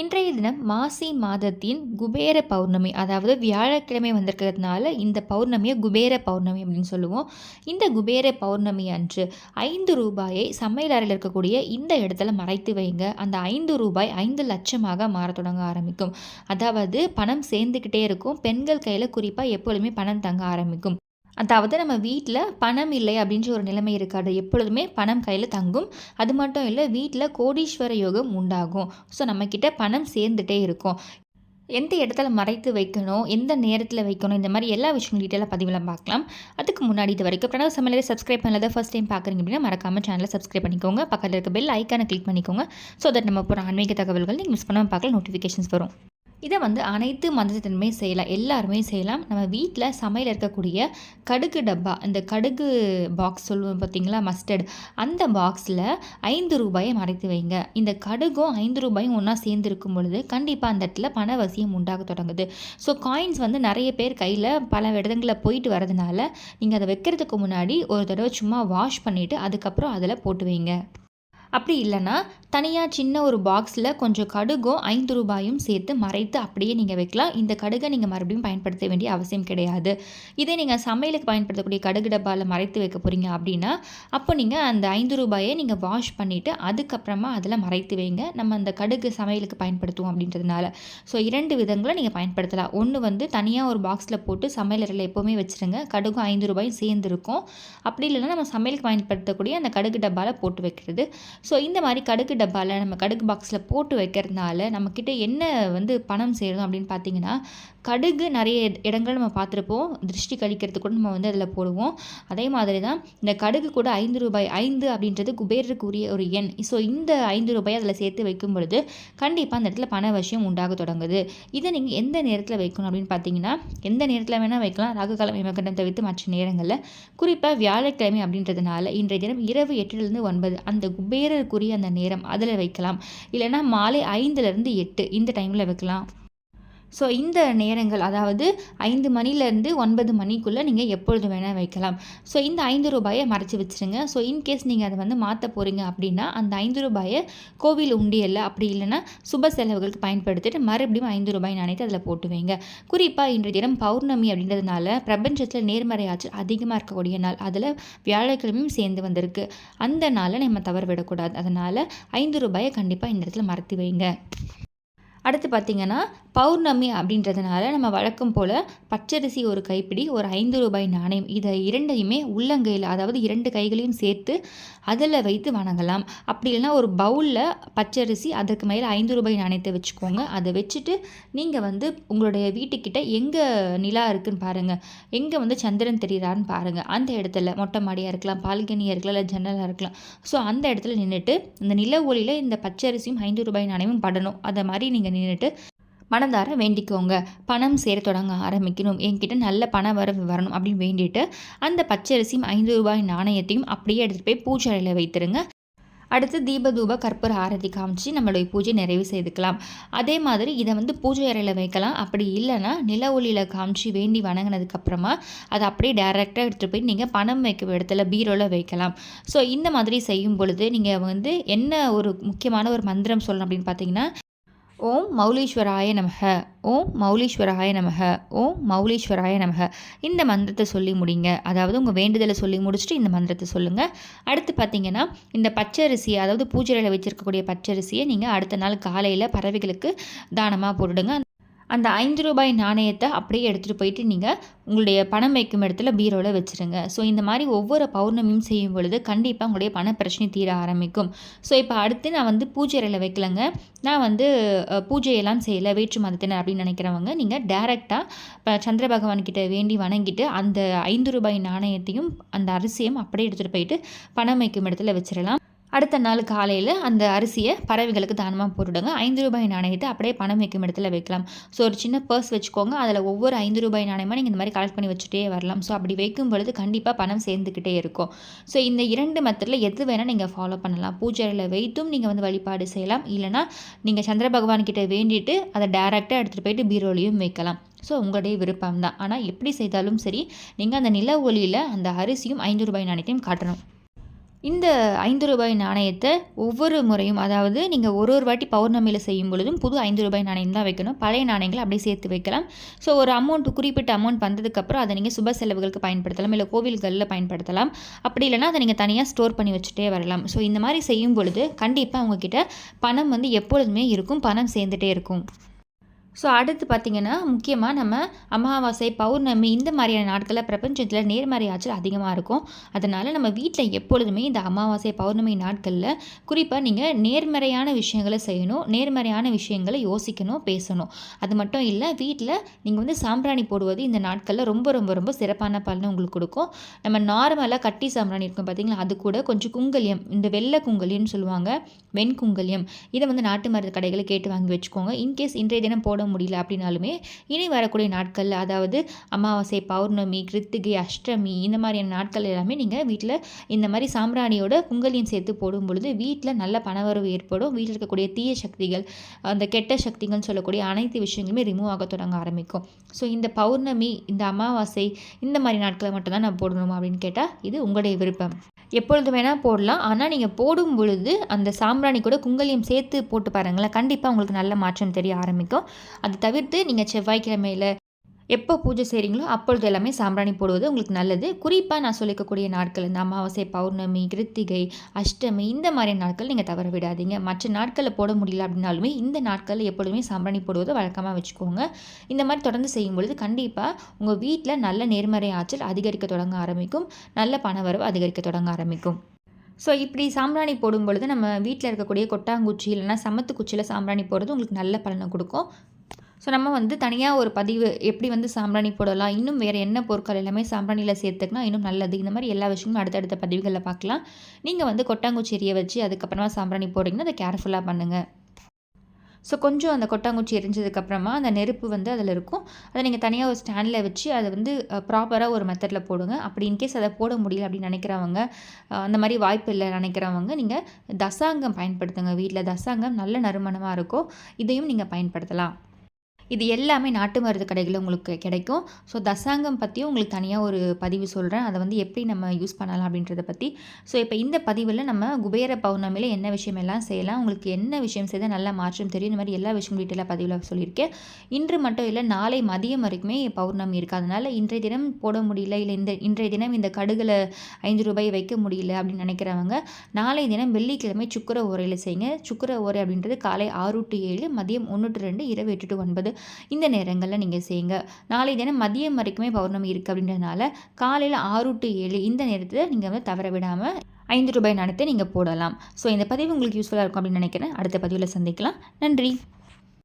இன்றைய தினம் மாசி மாதத்தின் குபேர பௌர்ணமி அதாவது வியாழக்கிழமை வந்திருக்கிறதுனால இந்த பௌர்ணமியை குபேர பௌர்ணமி அப்படின்னு சொல்லுவோம். இந்த குபேர பௌர்ணமி அன்று ஐந்து ரூபாயை சமையல் அறையில் இருக்கக்கூடிய இந்த இடத்துல மறைத்து வைங்க. அந்த ஐந்து ரூபாய் ஐந்து லட்சமாக மாற தொடங்க ஆரம்பிக்கும். அதாவது பணம் சேர்ந்துக்கிட்டே இருக்கும். பெண்கள் கையில் குறிப்பாக எப்பொழுதுமே பணம் தங்க ஆரம்பிக்கும். அதாவது நம்ம வீட்டில் பணம் இல்லை அப்படின்ற ஒரு நிலைமை இருக்காது. எப்பொழுதுமே பணம் கையில் தங்கும். அது மட்டும் இல்லை வீட்டில் கோடீஸ்வர யோகம் உண்டாகும். ஸோ நம்மக்கிட்ட பணம் சேர்ந்துட்டே இருக்கும். எந்த இடத்துல மறைத்து வைக்கணும்? எந்த நேரத்தில் வைக்கணும்? இந்த மாதிரி எல்லா விஷயங்களும் டீட்டெயிலாக பதிவில் பார்க்கலாம். அதுக்கு முன்னாடி இது வரைக்கும் பிரணவ சமையலை சப்ஸ்கிரைப் பண்ணாத ஃபஸ்ட் டைம் பார்க்குறீங்க அப்படின்னா மறக்காமல் சேனலை சப்ஸ்கிரைப் பண்ணிக்கோங்க. பக்கத்தில் இருக்க பெல் ஐக்கானை கிளிக் பண்ணிக்கோங்க. ஸோ தட் நம்ம போகிற ஆன்மீக தகவல்கள் நீங்கள் மிஸ் பண்ணாமல் பார்க்கலாம் நோட்டிஃபிகேஷன்ஸ் வரும். இதை வந்து அனைத்து மதத்தினுமே செய்யலாம் எல்லாருமே செய்யலாம். நம்ம வீட்டில் சமையல் இருக்கக்கூடிய கடுகு டப்பா இந்த கடுகு பாக்ஸ் சொல்லுவோம் பார்த்தீங்களா மஸ்டர்ட் அந்த பாக்ஸில் ஐந்து ரூபாயை மறைத்து வைங்க. இந்த கடுகும் ஐந்து ரூபாயும் ஒன்றா சேர்ந்துருக்கும் பொழுது கண்டிப்பாக அந்த இடத்துல பணவசியம் உண்டாக தொடங்குது. ஸோ காயின்ஸ் வந்து நிறைய பேர் கையில் பல இடங்களில் போயிட்டு வரதுனால நீங்கள் அதை வைக்கிறதுக்கு முன்னாடி ஒரு தடவை சும்மா வாஷ் பண்ணிவிட்டு அதுக்கப்புறம் அதில் போட்டு வைங்க. அப்படி இல்லைன்னா தனியாக சின்ன ஒரு பாக்ஸில் கொஞ்சம் கடுகும் ஐந்து ரூபாயும் சேர்த்து மறைத்து அப்படியே நீங்கள் வைக்கலாம். இந்த கடுகை நீங்கள் மறுபடியும் பயன்படுத்த வேண்டிய அவசியம் கிடையாது. இதே நீங்கள் சமையலுக்கு பயன்படுத்தக்கூடிய கடுகு டப்பாவில் மறைத்து வைக்க போகிறீங்க அப்படின்னா அப்போ நீங்கள் அந்த ஐந்து ரூபாயை நீங்கள் வாஷ் பண்ணிவிட்டு அதுக்கப்புறமா அதில் மறைத்து வைங்க. நம்ம அந்த கடுகு சமையலுக்கு பயன்படுத்துவோம் அப்படின்றதுனால. ஸோ இரண்டு விதங்களை நீங்கள் பயன்படுத்தலாம். ஒன்று வந்து தனியாக ஒரு பாக்ஸில் போட்டு சமையலறையில் எப்போவுமே வச்சுருங்க. கடுகும் ஐந்து ரூபாயும் சேர்ந்துருக்கும். அப்படி இல்லைன்னா நம்ம சமையலுக்கு பயன்படுத்தக்கூடிய அந்த கடுகு டப்பாவில் போட்டு வைக்கிறது. ஸோ இந்த மாதிரி கடுகு டப்பாவில் நம்ம கடுகு பாக்ஸில் போட்டு வைக்கிறதுனால நம்மக்கிட்ட என்ன வந்து பணம் சேரும் அப்படின்னு பார்த்தீங்கன்னா கடுகு நிறைய இடங்கள் நம்ம பார்த்துருப்போம் திருஷ்டி கழிக்கிறதுக்கு கூட நம்ம வந்து அதில் போடுவோம். அதே மாதிரி தான் இந்த கடுகு கூட ஐந்து ரூபாய் ஐந்து அப்படின்றது குபேரருக்குரிய ஒரு எண். ஸோ இந்த ஐந்து ரூபாய் அதில் சேர்த்து வைக்கும் பொழுது கண்டிப்பாக அந்த இடத்துல பண விஷயம் உண்டாக தொடங்குது. இதை நீங்கள் எந்த நேரத்தில் வைக்கணும் அப்படின்னு பார்த்தீங்கன்னா எந்த நேரத்தில் வேணால் வைக்கலாம். ராகுகாலம் இமகண்டம் தவிர்த்து மற்ற நேரங்களில். குறிப்பாக வியாழக்கிழமை அப்படின்றதுனால இன்றைய தினம் இரவு எட்டுலேருந்து ஒன்பது அந்த குபேரருக்குரிய அந்த நேரம் அதில் வைக்கலாம். இல்லைனா மாலை ஐந்துலேருந்து எட்டு இந்த டைமில் வைக்கலாம். ஸோ இந்த நேரங்கள் அதாவது ஐந்து மணிலேருந்து ஒன்பது மணிக்குள்ளே நீங்கள் எப்பொழுது வேணால் வைக்கலாம். ஸோ இந்த ஐந்து ரூபாயை மறைச்சி வச்சுருங்க. ஸோ இன்கேஸ் நீங்கள் அதை வந்து மாற்ற போகிறீங்க அப்படின்னா அந்த ஐந்து ரூபாயை கோவில் உண்டியல்ல அப்படி இல்லைன்னா சுப செலவுகளுக்கு பயன்படுத்திட்டு மறுபடியும் ஐந்து ரூபாய் நினைத்து அதில் போட்டு வைங்க. குறிப்பாக இன்றைய தினம் பௌர்ணமி அப்படின்றதுனால பிரபஞ்சத்தில் நேர்மறை ஆற்றல் அதிகமாக இருக்கக்கூடிய நாள். அதில் வியாழக்கிழமையும் சேர்ந்து வந்திருக்கு. அந்த நாளை நம்ம தவற விடக்கூடாது அதனால் ஐந்து ரூபாயை கண்டிப்பாக இந்த இடத்துல மறத்து வைங்க. அடுத்து பார்த்திங்கன்னா பௌர்ணமி அப்படின்றதுனால நம்ம வழக்கம் போல் பச்சரிசி ஒரு கைப்பிடி ஒரு ஐந்து ரூபாய் நாணயம் இதை இரண்டையுமே உள்ளங்கையில் அதாவது இரண்டு கைகளையும் சேர்த்து அதில் வைத்து வணங்கலாம். அப்படி இல்லைன்னா ஒரு பவுலில் பச்சரிசி அதற்கு மேலே ஐந்து ரூபாய் நாணயத்தை வச்சுக்கோங்க. அதை வச்சுட்டு நீங்கள் வந்து உங்களுடைய வீட்டுக்கிட்ட எங்கே நிலா இருக்குதுன்னு பாருங்கள் எங்கே வந்து சந்திரன் தெரிகிறான்னு பாருங்கள் அந்த இடத்துல மொட்டை மாடியாக இருக்கலாம் பால்கனியாக இருக்கலாம் இல்லை ஜன்னலாக இருக்கலாம். ஸோ அந்த இடத்துல நின்றுட்டு இந்த நில ஒளியில் இந்த பச்சரிசியும் ஐந்து ரூபாய் நாணயமும் படணும். அதை மாதிரி நீங்கள் நின்றுட்டு மனதார வேண்டிக்கோங்க. பணம் சேர தொடங்க ஆரம்பிக்கணும். என்கிட்ட நல்ல பண வரவு வரணும் அப்படின்னு வேண்டிட்டு அந்த பச்சரிசியும் ஐந்து ரூபாய் நாணயத்தையும் அப்படியே எடுத்துகிட்டு போய் பூஜை அறையில் வைத்திருங்க. அடுத்து தீபதூப கற்பூர ஆரத்தி காமிச்சு நம்மளுடைய பூஜை நிறைவு செய்துக்கலாம். அதே மாதிரி இதை வந்து பூஜை அறையில் வைக்கலாம். அப்படி இல்லைன்னா நில ஒளியில் காமிச்சு வேண்டி வணங்கினதுக்கப்புறமா அதை அப்படியே டேரெக்டாக எடுத்துகிட்டு போய் நீங்கள் பணம் வைக்க இடத்துல பீரோவில் வைக்கலாம். ஸோ இந்த மாதிரி செய்யும் பொழுது நீங்கள் வந்து என்ன ஒரு முக்கியமான ஒரு மந்திரம் சொல்லணும் அப்படின்னு பார்த்தீங்கன்னா ஓம் மௌலீஸ்வராய நமக. ஓம் மௌலீஸ்வராய நமக. ஓம் மௌலீஸ்வராய நமக. இந்த மந்திரத்தை சொல்லி முடிங்க. அதாவது உங்கள் வேண்டுதலை சொல்லி முடிச்சுட்டு இந்த மந்திரத்தை சொல்லுங்கள் அடுத்து பார்த்தீங்கன்னா இந்த பச்சரிசியை அதாவது பூஜையில் வச்சுருக்கக்கூடிய பச்சரிசியை நீங்கள் அடுத்த நாள் காலையில் பறவைகளுக்கு தானமாக போட்டுடுங்க. அந்த ஐந்து ரூபாய் நாணயத்தை அப்படியே எடுத்துகிட்டு போயிட்டு நீங்கள் உங்களுடைய பணம் வைக்கும் இடத்துல பீரோவில் வச்சுருங்க. ஸோ இந்த மாதிரி ஒவ்வொரு பௌர்ணமியும் செய்யும் பொழுது கண்டிப்பாக உங்களுடைய பண பிரச்சனை தீர ஆரம்பிக்கும். ஸோ இப்போ அடுத்து நான் வந்து பூஜை அறையில் வைக்கலங்க. நான் வந்து பூஜையெல்லாம் செய்யலை வேற்று மதத்தினர் அப்படின்னு நினைக்கிறவங்க நீங்கள் டேரெக்டாக இப்போ சந்திர பகவான்கிட்ட வேண்டி வணங்கிட்டு அந்த ஐந்து ரூபாய் நாணயத்தையும் அந்த அரிசியும் அப்படியே எடுத்துகிட்டு போயிட்டு பணம் வைக்கும் இடத்துல வச்சிடலாம் அடுத்த நாள் காலையில் அந்த அரிசியை பறவைகளுக்கு தானமாக போட்டுடுங்க. ஐந்து ரூபாய் நாணயத்தை அப்படியே பணம் வைக்கும் இடத்துல வைக்கலாம். ஸோ ஒரு சின்ன பர்ஸ் வச்சுக்கோங்க. அதில் ஒவ்வொரு ஐந்து ரூபாய் நாணயமாக நீங்கள் இந்த மாதிரி கலெக்ட் பண்ணி வச்சுட்டே வரலாம். ஸோ அப்படி வைக்கும் பொழுது கண்டிப்பாக பணம் சேர்ந்துக்கிட்டே இருக்கும். ஸோ இந்த இரண்டு மெத்தடில் எது வேணால் நீங்கள் ஃபாலோ பண்ணலாம். பூஜையில் வைத்தும் நீங்கள் வந்து வழிபாடு செய்யலாம். இல்லைனா நீங்கள் சந்திர பகவான் கிட்டே வேண்டிட்டு அதை டேரெக்டாக எடுத்துகிட்டு போயிட்டு பீரோலையும் வைக்கலாம். ஸோ உங்களுடைய விருப்பம் தான் ஆனால் எப்படி செய்தாலும் சரி நீங்கள் அந்த நில ஒளியில் அந்த அரிசியும் ஐந்து ரூபாய் நாணயத்தையும் காட்டணும். இந்த ஐந்து ரூபாய் நாணயத்தை ஒவ்வொரு முறையும் அதாவது நீங்கள் ஒரு ஒரு வாட்டி பௌர்ணமியில் செய்யும் பொழுதும் புது ஐந்து ரூபாய் நாணயம் தான் வைக்கணும். பழைய நாணயங்களை அப்படியே சேர்த்து வைக்கலாம். ஸோ ஒரு அமௌண்ட் குறிப்பிட்ட அமௌண்ட் வந்ததுக்கப்புறம் அதை நீங்கள் சுப செலவுகளுக்கு பயன்படுத்தலாம். இல்லை கோவில்களில் பயன்படுத்தலாம். அப்படி இல்லைனா அதை நீங்கள் தனியாக ஸ்டோர் பண்ணி வச்சுட்டே வரலாம். ஸோ இந்த மாதிரி செய்யும் பொழுது கண்டிப்பாக உங்ககிட்ட பணம் வந்து எப்பொழுதுமே இருக்கும். பணம் சேர்ந்துட்டே இருக்கும். ஸோ அடுத்து பார்த்திங்கன்னா முக்கியமாக நம்ம அமாவாசை பௌர்ணமி இந்த மாதிரியான நாட்களில் பிரபஞ்சத்தில் நேர்மறை ஆற்றல் அதிகமாக இருக்கும். அதனால் நம்ம வீட்டில் எப்பொழுதுமே இந்த அமாவாசை பௌர்ணமி நாட்களில் குறிப்பாக நீங்கள் நேர்மறையான விஷயங்களை செய்யணும் நேர்மறையான விஷயங்களை யோசிக்கணும் பேசணும். அது மட்டும் இல்லை வீட்டில் நீங்கள் வந்து சாம்பிராணி போடுவது இந்த நாட்களில் ரொம்ப ரொம்ப ரொம்ப சிறப்பான பலனை உங்களுக்கு கொடுக்கும். நம்ம நார்மலாக கட்டி சாம்பிராணி இருக்கும் பார்த்திங்களா அது கூட கொஞ்சம் குங்கலியம் இந்த வெள்ளை குங்கலியம்னு சொல்லுவாங்க வெண்குங்கலியம் இதை வந்து நாட்டு மருந்து கடைகளை கேட்டு வாங்கி வச்சுக்கோங்க. இன்கேஸ் இன்றைய தினம் போட முடியல அப்படின்னாலுமே இனி வரக்கூடிய நாட்களில் அதாவது அமாவாசை பௌர்ணமி கிருத்திகை அஷ்டமி இந்த மாதிரியான நாட்கள் எல்லாமே நீங்கள் வீட்டில் இந்த மாதிரி சாம்பிராணியோட குங்கலியும் சேர்த்து போடும் பொழுது வீட்டில் நல்ல பணவரவு ஏற்படும். வீட்டில் இருக்கக்கூடிய தீய சக்திகள் அந்த கெட்ட சக்திகள்னு சொல்லக்கூடிய அனைத்து விஷயங்களுமே ரிமூவ் ஆக தொடங்க ஆரம்பிக்கும். ஸோ இந்த பௌர்ணமி இந்த அமாவாசை இந்த மாதிரி நாட்களை மட்டும்தான் நான் போடணுமா அப்படின்னு கேட்டால் இது உங்களுடைய விருப்பம். எப்பொழுது வேணால் போடலாம். ஆனால் நீங்கள் போடும் பொழுது அந்த சாம்பிராணி கூட குங்கலியம் சேர்த்து போட்டு பாருங்களேன். கண்டிப்பாக உங்களுக்கு நல்ல மாற்றம் தெரிய ஆரம்பிக்கும். அது தவிர்த்து நீங்கள் செவ்வாய்க்கிழமையில் எப்போ பூஜை செய்கிறீங்களோ அப்பொழுது எல்லாமே சாம்பிராணி போடுவது உங்களுக்கு நல்லது. குறிப்பாக நான் சொல்லிக்கக்கூடிய நாட்கள் இந்த அமாவாசை பௌர்ணமி கிருத்திகை அஷ்டமி இந்த மாதிரி நாட்கள் நீங்கள் தவற விடாதீங்க. மற்ற நாட்களில் போட முடியல அப்படின்னாலுமே இந்த நாட்களில் எப்பொழுதுமே சாம்பிராணி போடுவது வழக்கமாக வச்சுக்கோங்க. இந்த மாதிரி தொடர்ந்து செய்யும் பொழுது கண்டிப்பாக உங்கள் வீட்டில் நல்ல நேர்மறை ஆற்றல் அதிகரிக்க தொடங்க ஆரம்பிக்கும். நல்ல பணவரவு அதிகரிக்க தொடங்க ஆரம்பிக்கும். ஸோ இப்படி சாம்பிராணி போடும் பொழுது நம்ம வீட்டில் இருக்கக்கூடிய கொட்டாங்குச்சி இல்லைனா சமத்து குச்சியில் சாம்பிராணி போடுறது உங்களுக்கு நல்ல பலனை கொடுக்கும். ஸோ நம்ம வந்து தனியாக ஒரு பதிவு எப்படி வந்து சாம்பிராணி போடலாம் இன்னும் வேறு என்ன பொருட்கள் எல்லாமே சாம்பிராணியில் சேர்த்துக்கினா இன்னும் நல்லது. இந்த மாதிரி எல்லா விஷயமும் அடுத்தடுத்த பதிவுகளில் பார்க்கலாம். நீங்கள் வந்து கொட்டாங்குச்சி எரிய வச்சு அதுக்கப்புறமா சாம்பிராணி போட்டிங்கன்னா அதை கேர்ஃபுல்லாக பண்ணுங்கள் ஸோ கொஞ்சம் அந்த கொட்டாங்குச்சி எரிஞ்சதுக்கப்புறமா அந்த நெருப்பு வந்து அதில் இருக்கும். அதை நீங்கள் தனியாக ஒரு ஸ்டாண்டில் வச்சு அதை வந்து ப்ராப்பராக ஒரு மெத்தடில் போடுங்க. அப்படி இன்கேஸ் அதை போட முடியல அப்படின்னு நினைக்கிறவங்க அந்த மாதிரி வாய்ப்பு இல்லை நினைக்கிறவங்க நீங்கள் தசாங்கம் பயன்படுத்துங்க. வீட்டில் தசாங்கம் நல்ல நறுமணமாக இருக்கும். இதையும் நீங்கள் பயன்படுத்தலாம். இது எல்லாமே நாட்டு மருந்து கடைகளில் உங்களுக்கு கிடைக்கும். ஸோ தசாங்கம் பற்றியும் உங்களுக்கு தனியாக ஒரு பதிவு சொல்கிறேன் அதை வந்து எப்படி நம்ம யூஸ் பண்ணலாம் அப்படின்றத பற்றி ஸோ இப்போ இந்த பதிவில் நம்ம குபேர பௌர்ணமியில் என்ன விஷயம் எல்லாம் செய்யலாம் உங்களுக்கு என்ன விஷயம் செய்தால் நல்லா மாற்றம் தெரியும் இந்த மாதிரி எல்லா விஷயம் டீட்டெயிலாக பதிவில் சொல்லியிருக்கேன். இன்று மட்டும் இல்லை நாளை மதியம் வரைக்குமே பௌர்ணமி இருக்குது அதனால் இன்றைய தினம் போட முடியல இல்லை இந்த இன்றைய தினம் இந்த கடுகில் ஐந்து ரூபாய் வைக்க முடியல அப்படின்னு நினைக்கிறவங்க நாளை தினம் வெள்ளிக்கிழமை சுக்கர ஓரையில் செய்யுங்க. சுக்கர ஓரை அப்படின்றது காலை ஆறு டு ஏழு மதியம் ஒன்று டு ரெண்டு இரவு எட்டு டு ஒன்பது. இந்த நேரங்களில் நீங்கள் செய்யுங்க நாளை தினம் மதியம் வரைக்குமே பௌர்ணமி இருக்குது அப்படின்றதுனால காலையில் ஆறு டு ஏழு இந்த நேரத்தில் நீங்கள் வந்து தவற விடாமல் ஐந்து ரூபாய் நடத்தி நீங்கள் போடலாம். ஸோ இந்த பதிவு உங்களுக்கு யூஸ்ஃபுல்லாக இருக்கும் அப்படின்னு நினைக்கிறேன். அடுத்த பதிவில் சந்திக்கலாம். நன்றி.